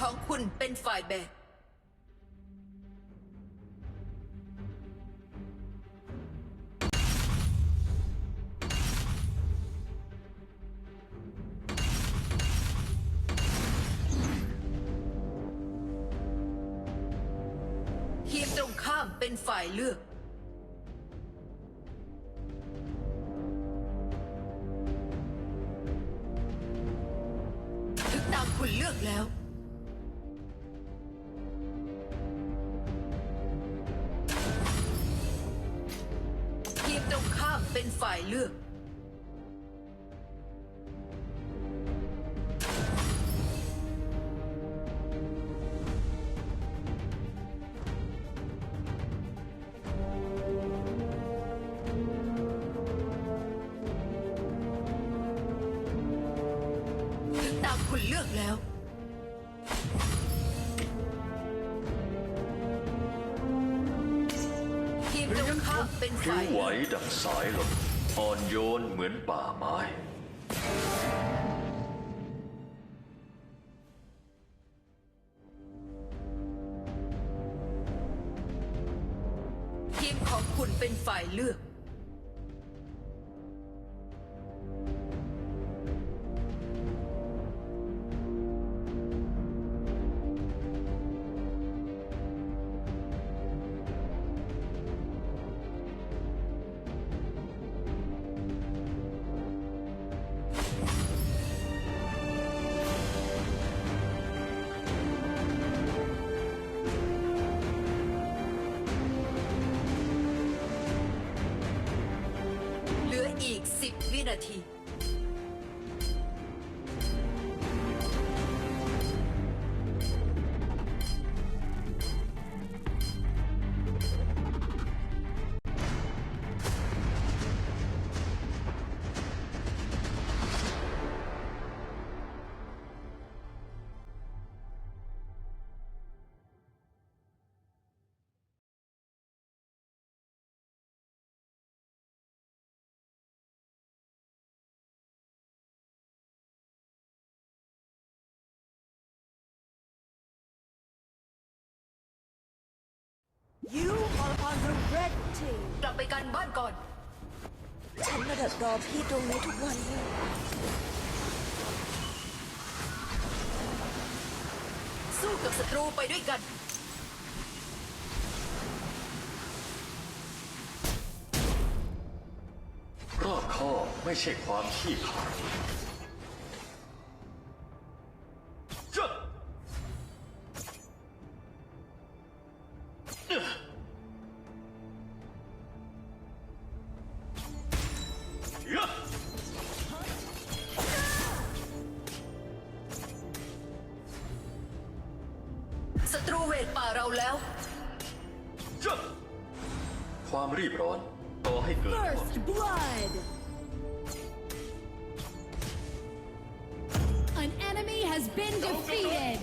ของคุณเป็นฝ่ายแบก ลือกแล้ว ทีมตรงข้ามเป็นผิวฝ่าย ไหวเลือกดังสายลมอ่อนโยนเหมือนป่าไม้ ทีมของคุณเป็นฝ่ายเลือก 问题。You are on the red team กลับไปกันบ้านก่อน ฉันมาดักรอพี่ตรงนี้ทุกวันเลยสู้กับศัตรูไปด้วยกัน รอบคอบไม่ใช่ความขี้ขลาด แล้วจ๊ะความรีบร้อนต่อให้เกิดความ First blood An enemy has been defeated.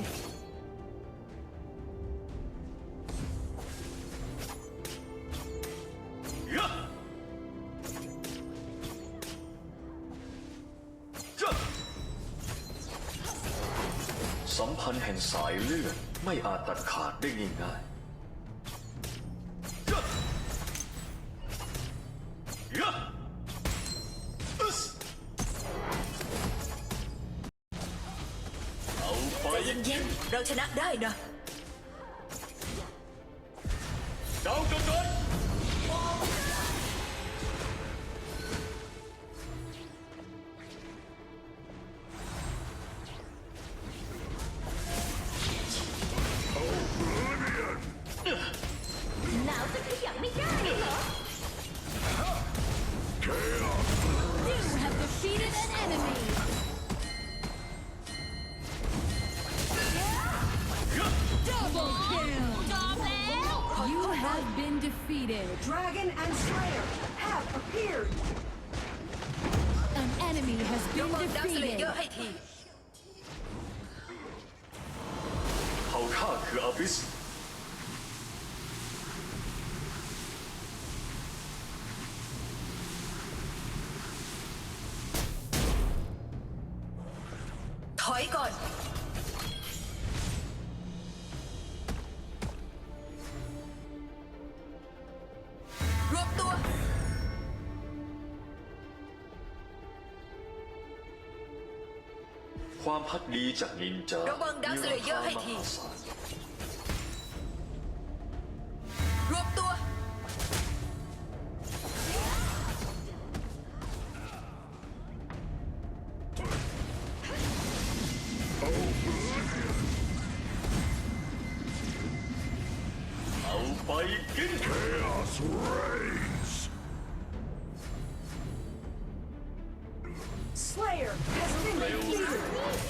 เอ้อจ๊ะสัมพันธ์แห่งสายเลือด ไม่อาจตัดขาดได้ง่ายๆจ๊ะเอ้ออึ๊สเอาไปใจเย็นๆเราชนะได้นะ ดาวกระโด ความพักดีจากนินจาระวัง Dark Slayer ให้ที มีราคามหาศาล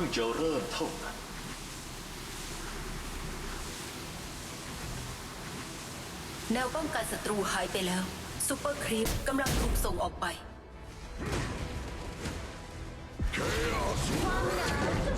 พิ่งจะเริ่มเท่านั้น แนวป้องกันศัตรูหายไปแล้วซูเปอร์ครีปกำลังถูกส่งออกไป Chaos 'An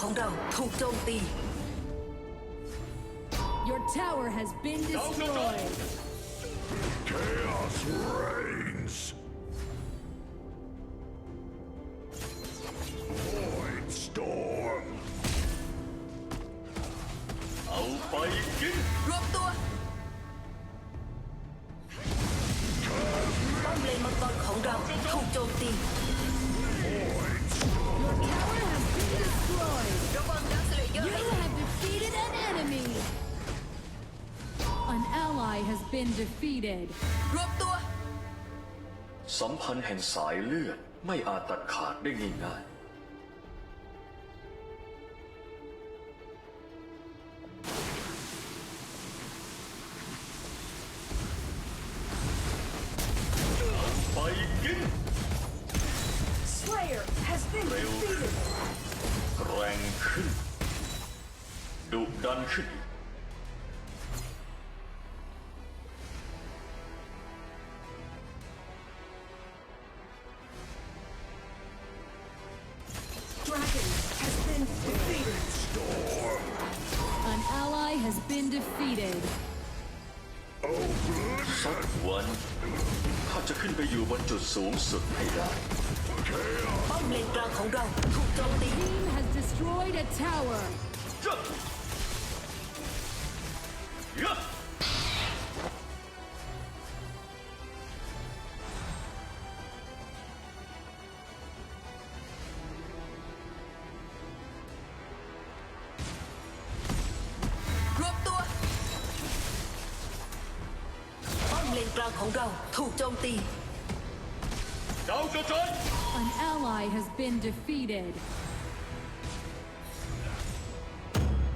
ของเราถูกโจมตี Your tower has been destroyed. Chaos reigns. ally has been defeated. รวบตัว สัมพันธ์แห่งสายเลือดไม่อาจตัดขาดได้ง่ายๆ ไปอยู่บนจุดสูงสุดให้ได้ป้อมเลนกลางของเราถูกโจมตี Team has destroyed a tower. ยะ been defeated.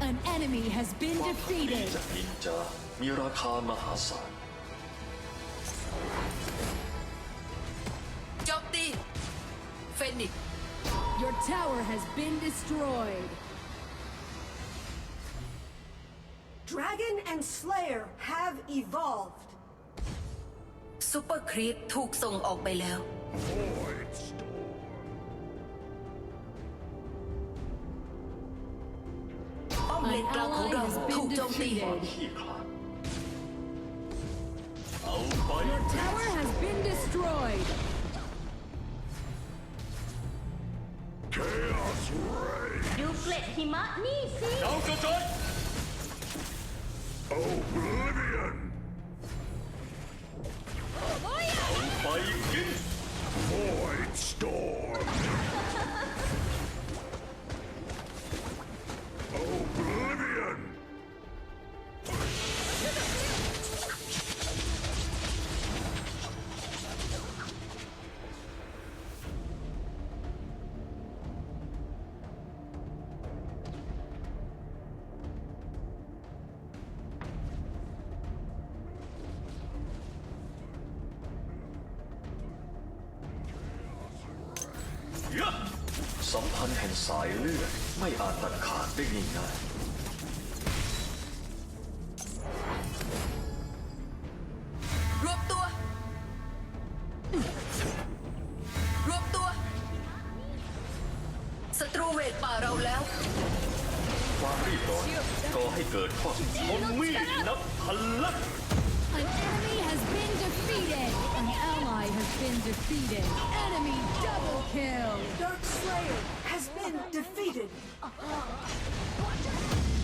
An enemy has been ความพักดี defeated. จากนินจา มีราคามหาศาล โจมตี เฟนิกซ์ Your tower has been destroyed. Dragon and Slayer have evolved. ซูเปอร์ครีปถูกส่งออกไปแล้ว Void storm. เล An นกลางของ ally เรา has ถูก been โจมตีความ defeated. ขี้ขลาดเอาไป Your tower has been destroyed. Chaos reigns. ดูเกล็ดหิมะนี่สิดาวกระจาย Oblivion. เอ พันธ์แห่งสายเลือดไม่อาจตัดขาดได้ง่ายรวบตัว รวบตัว ศัตรูเวทป่าเราแล้ว ๆความรีบร้อนก่อให้เกิดข้อมนมีดนับพันลัก An enemy has been defeated. An ally has been defeated. Enemy double kill. Dark Slayer has been defeated.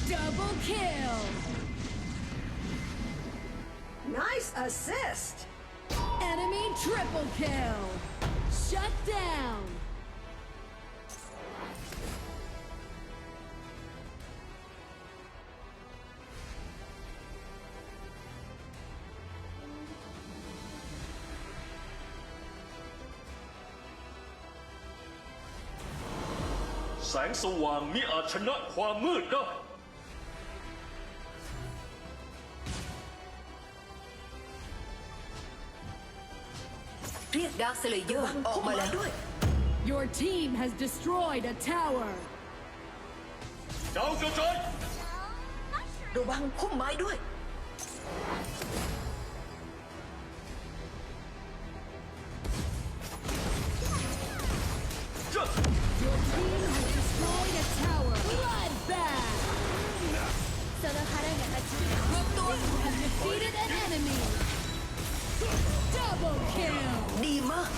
Double kill. Nice assist. Enemy triple kill. Shut down. งสว่างมิอาจชนะความมืดได้เรียกดาร์คสเลเยอร์ออกมาแล้ว Your team has destroyed a tower. ดาวกระจายระวังพุ่มไม้ด้วย enemy. Double kill. ดีมาก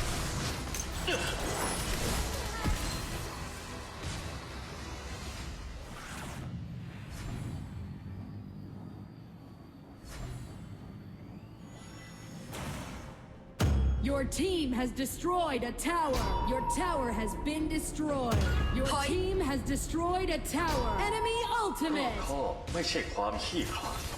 Your team has destroyed a tower. Your tower has been destroyed. Your Hi. team has destroyed a tower. Enemy รอบ ultimate. คอบไม่ใช่ความขี้ขลาด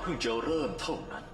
เพิ่งจะเริ่มเท่านั้น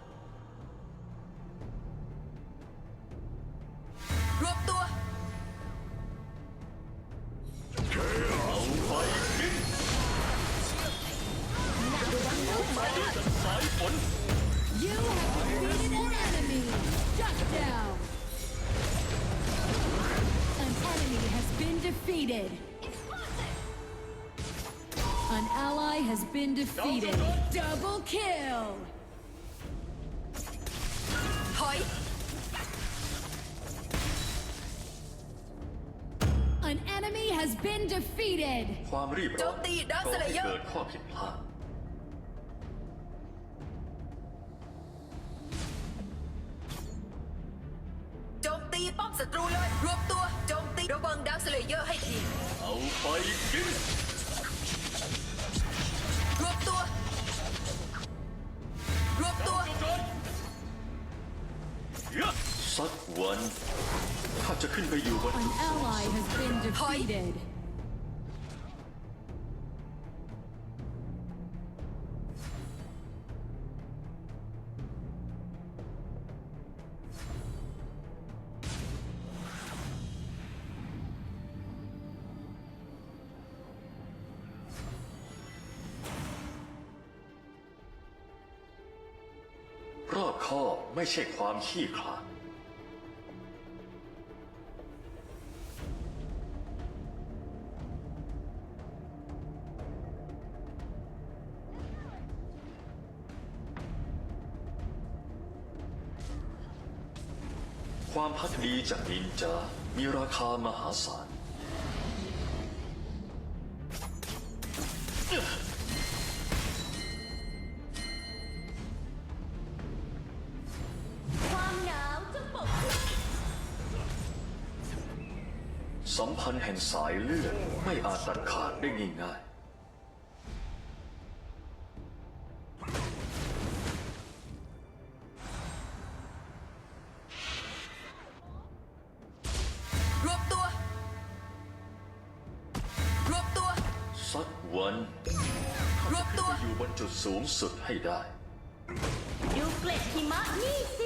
รีบร้อนโจมตี Dark ก่อให้ Slayer เกิดข้อผิดพลาดโจมตีป้อมศัตรูเลย รวมตัวโจมตีระวังดักสเลเยอร์ให้ทีเอาไปกินรวมตัว รวมตัวสักวันข้าจะขึ้นไปอยู่บน An ally has been defeated. รอบคอไม่ใช่ความขี้ขลาดความพักดีจากนินจา มีราคามหาศาลายเลือดไม่อาจตัดขาดได้ง่ายๆรวมตัว รวมตัวสักวันรวมตัว อยู่บนจุดสูงสุดให้ได้ ดูเกล็ดหิมะนี่สิ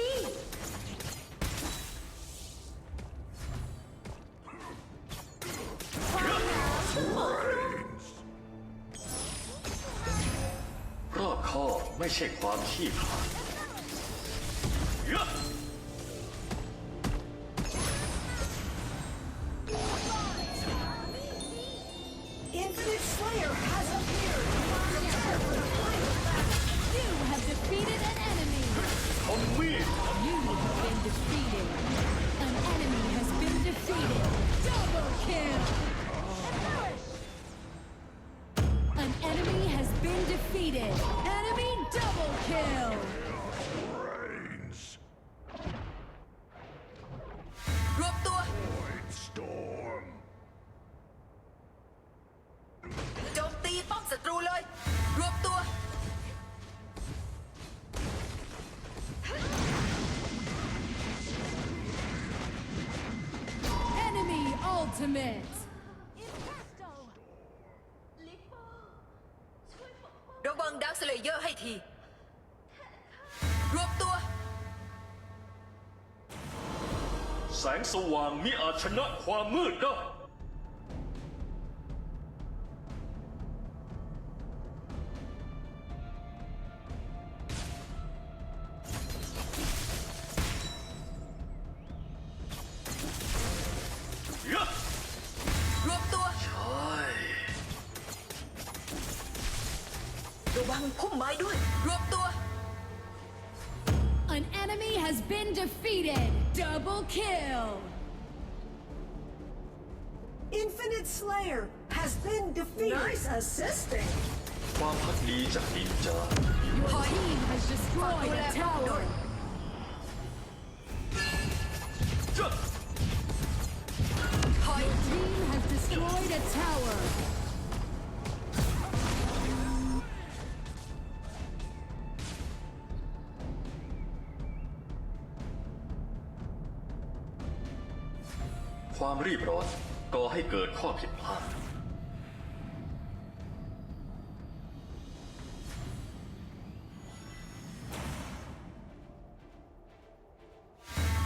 อบไม่ใงสว่างมิอาจชนะความมืดได้ยะรวมตัวใช่ระวังพุ่มไม้ด้วย รวมตัว An enemy has been defeated. Double kill. Infinite Slayer has been defeated. Nice assisting. ความพักดีจากนินจา Your team has destroyed a tower. ความรีบร้อนก่อให้เกิดข้อผิดพลาด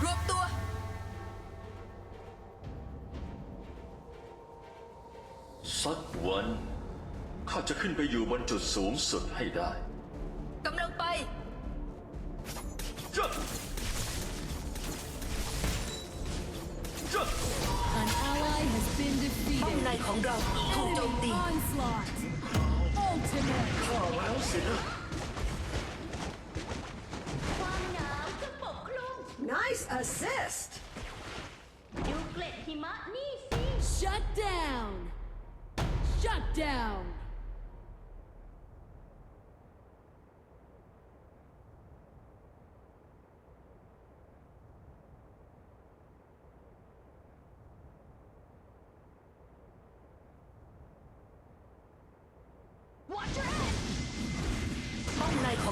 รวมตัว สักวัน ข้าจะขึ้นไปอยู่บนจุดสูงสุดให้ได้ Nice assist. ดูเกล็ดหิมะนี่สิ Shut down. Shut down. Watch your head! ป้อมในขอ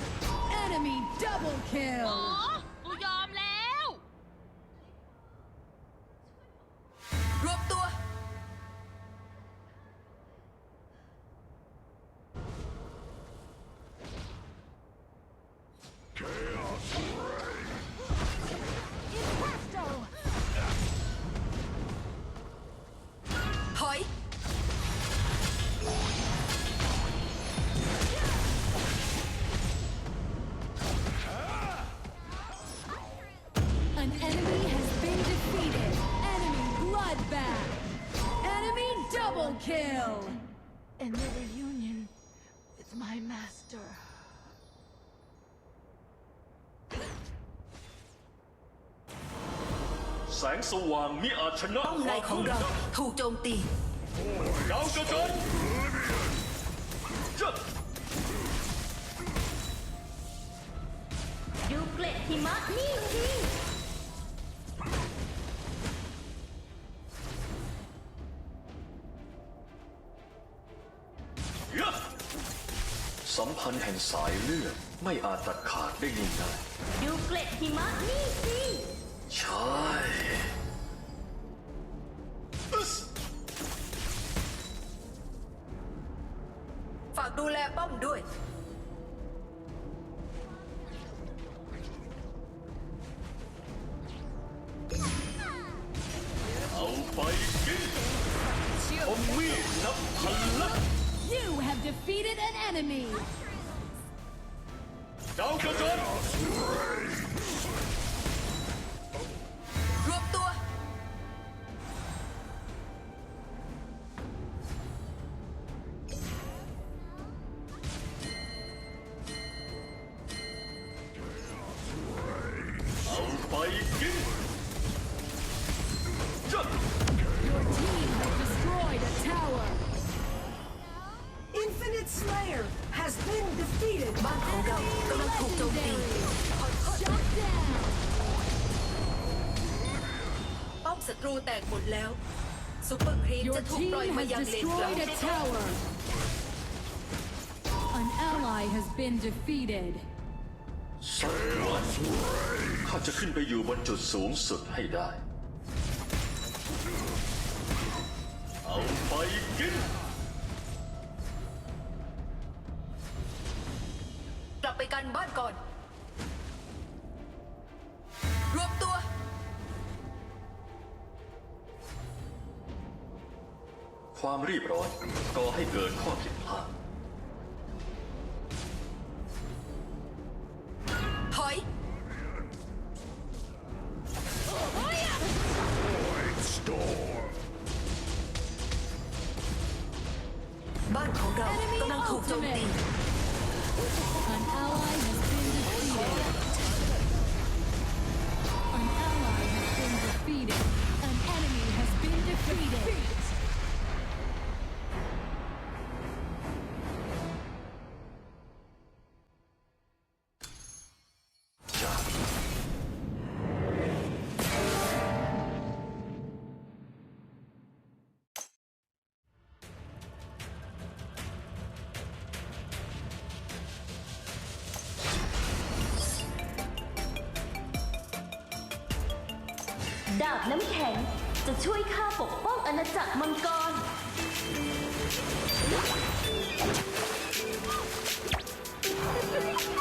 Enemy double อ๋อ kill. กู bloodbath. Enemy double kill. And the reunion with my master. แสงสว่างมิอาจชนะป้อมในของ พันธ์แห่งสายเลือดไม่อาจตัดขาดได้ง่ายดูเกล็ดหิมะนี่สิๆใช่อึ๊สฝากดูแลป้อมด้วย เอาไปกินอมมีดนับพันลัก You have defeated an enemy. Infinite Slayer has been defeated. บ้านของเรากำลังถูกโจมตี Shut down. ป้อมศัตรูแตกหมดแล้วซุปเปอร์ครีม Your จะถูกป team ล่อยมา has ยังเลนกลาง destroyed a tower. An ally has been defeated. สักวันข้าจะขึ้นไปอยู่บนจุดสูงสุดให้ได้ ถอย Storm. บ้านของเรากำลังถูกโจมตี ดาบน้ำแข็งจะช่วยข้าปกป้องอาณาจักรมังกร Thank.